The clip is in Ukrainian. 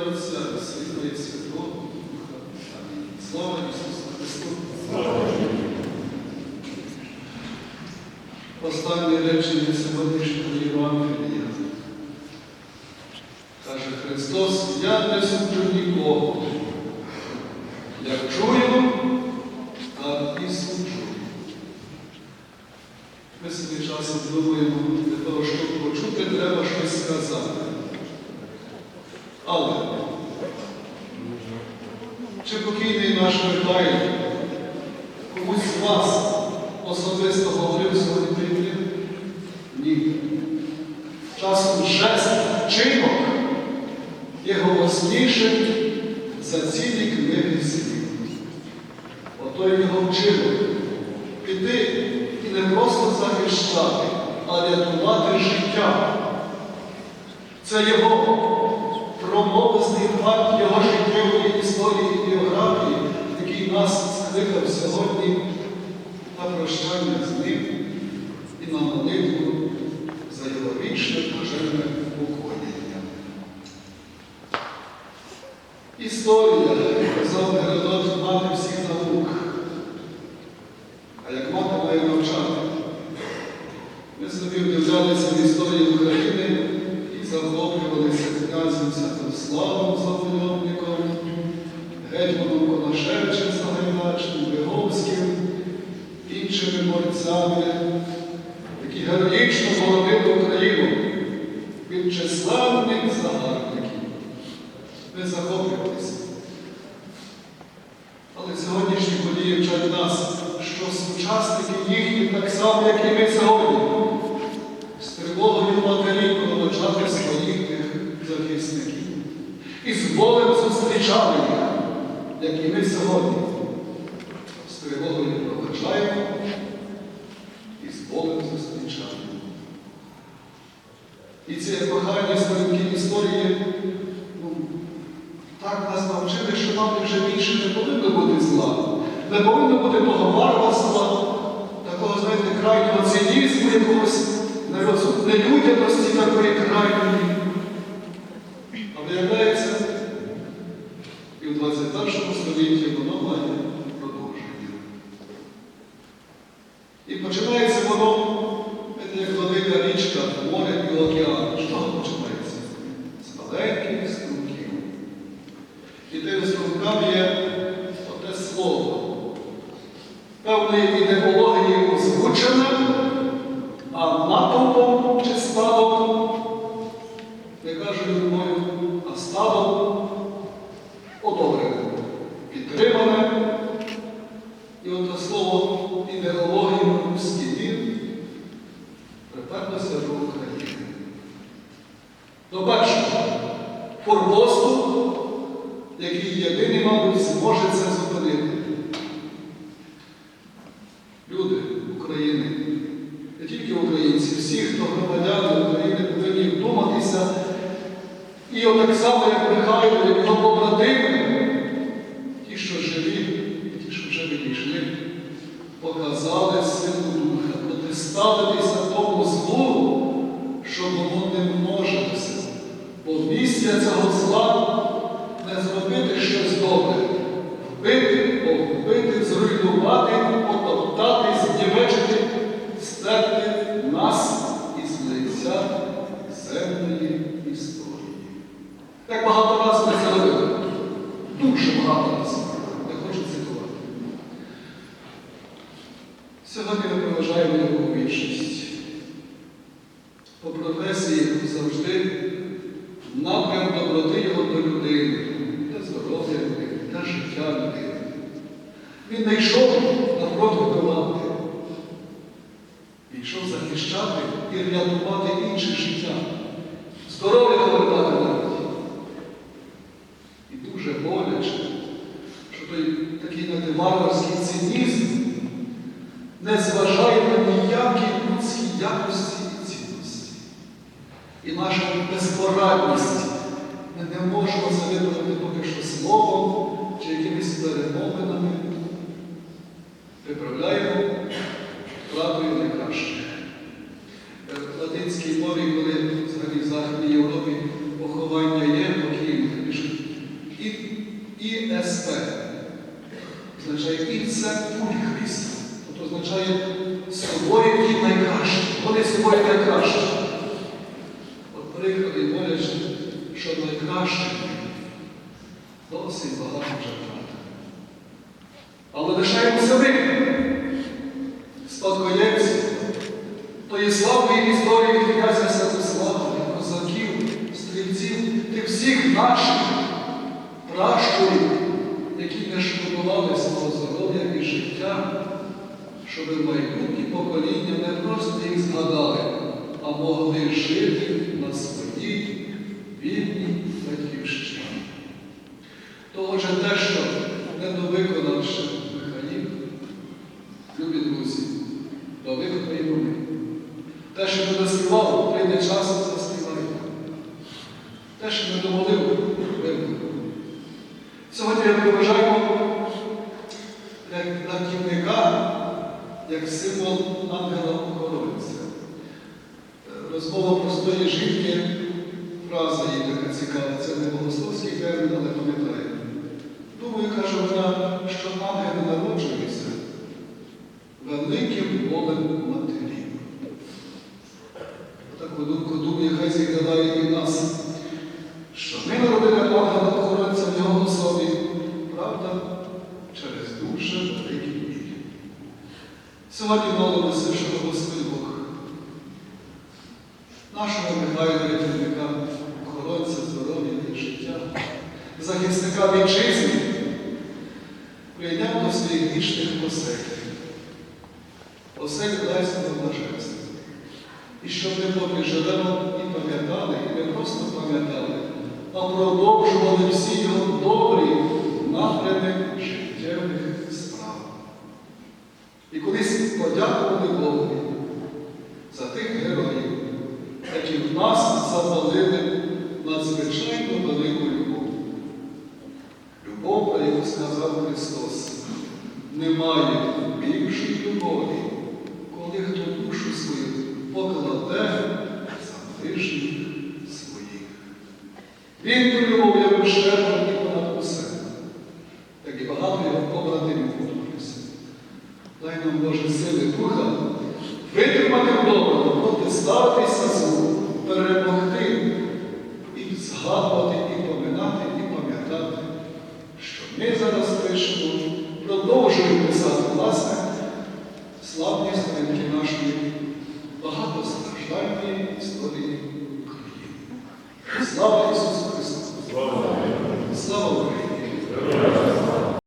Отця, і Сина і Святого Духа. Слава Ісусу Христу! Останнє речення сьогоднішнього Євангелія. Каже Христос, я не суджу нікого. Як чую, так і суджу. Ми собі часом думаємо, для того, щоб почути, треба щось сказати. Але чи покійний наш Михайло комусь з вас особисто говорив сьогодні Біблію? Ні. Часом жест, чинок є голоснішим за цілі книги слів. Ото його вчинок піти і не просто захищати, а рятувати життя. Це його промовисний факт його життєвої історії і біографії, який нас скликав сьогодні на прощання з ним і на молитву за його вічне блаженне упокоєння. Історія, казав Геродот, мати всіх наук. А як мати має навчати? Ми собі вдивлялися в історію України і захоплювалися князем Святославом Завойовником, гетьманом іншими борцями, які героїчно боронили Україну від численних загарбників. Ми захоплювалися. Але сьогоднішні події вчать нас, що сучасники їхні так само, як і ми сьогодні, з тривогою матері проводжати своїх тих захисників. І з болем зустрічали їх, як і ми сьогодні. З тривогою проводжаємо і з болем зустрічаємо. І ці епохальні сторінки історії ну, так нас навчили, що нам вже більше не повинно бути зла. Не повинно бути того варварства, такого, знаєте, крайнього цинізму якогось нелюдяності такої крайньої. А виявляється, і в 21 столітті воно має продовження. І починається знаєте, як велика річка, море і океан. Що починається? З маленьких струмків. І тим струмкам є оте слово. Певної ідеології озвучене, а натовпом чи стадом, не кажу любов'ю, а стадом одобрене, підтримане. І от це слово ідеології руський мір приперлося до України. До першого форпосту, який єдиний, мабуть, зможе це зупинити. Люди України, не тільки українці, всі, хто громадяни України, повинні вдуматися. І от так само, як Михайло, як його побратими, ті, що живі, і ті, що вже відійшли, показали силу духа, протиставитися тому злу, що воно не множилося. Бо місія цього зла не зробити щось добре, вбити, погубити, зруйнувати, потоптати, знімечити, стерти нас із лиця земної історії. Як багато разів ми це. Дуже багато разів. Не хочу цитувати. Сьогодні ми проважаємо його вічність. По професії завжди напрям доброти його до людини, для здоров'я людини, для життя людини. Він не йшов на фронт вбивати. Йшов захищати і рятувати інше життя. Здоров'я повертати навіть. І дуже боляче, що той такий знаєте, варварський цинізм не зважає на ніякі людські якості і цінності. І наша безпорадність ми не можемо це поки що словом сектор. Означає підсектор Христа. Тобто означає собою ті найкраще. Вони собою найкраще. От приклади боляче, що найкраще досить багато вже втрати. Але лишаємо себе, Спадкоємці, то є славний щоб майбутні покоління не просто їх згадали, а могли жити на своїй вільній батьківщині. То отже те, що недовиконав ще Михаїл, любі друзі, довиконаємо ми. Те, що не заспівав, прийде час заспіваємо. Те, що не домолив, виконав. Сьогодні ми вважаємо як рятівника, як символ ангела-охоронця. Розмова простої жінки, фраза її така цікава, це не богословський термін, але пам'ятаю. Думаю, каже вона, що ангели народжуються великим болем матерів. Таку думку думаю, хай зігадає і нас, що ми народили ангела охоронця в його особі, правда, через біль. Сьогодні молимося, що Господь Бог, нашого Михайла рятівника, охоронця здоров'я і життя, захисника вітчизни, прийняв до своїх вічних осель. Осель дасть нам блаженство. І щоб ми поки живемо і пам'ятали, і не просто пам'ятали, а продовжували всі його добрі напрями життєвих Христос, немає більшої любові, коли хто душу свою покладе за ближніх своїх. Він ту любов явив щедро і понад усе, як і багато його побратимів подумався. Дай нам Боже сили духа витримати вдома, протиставитися злу, перемогти і згадувати, і поминати, і пам'ятати, що ми зараз пишемо, продовжуємо писати власне славні сторінки нашої багатостраждальної історії України. Слава Ісусу!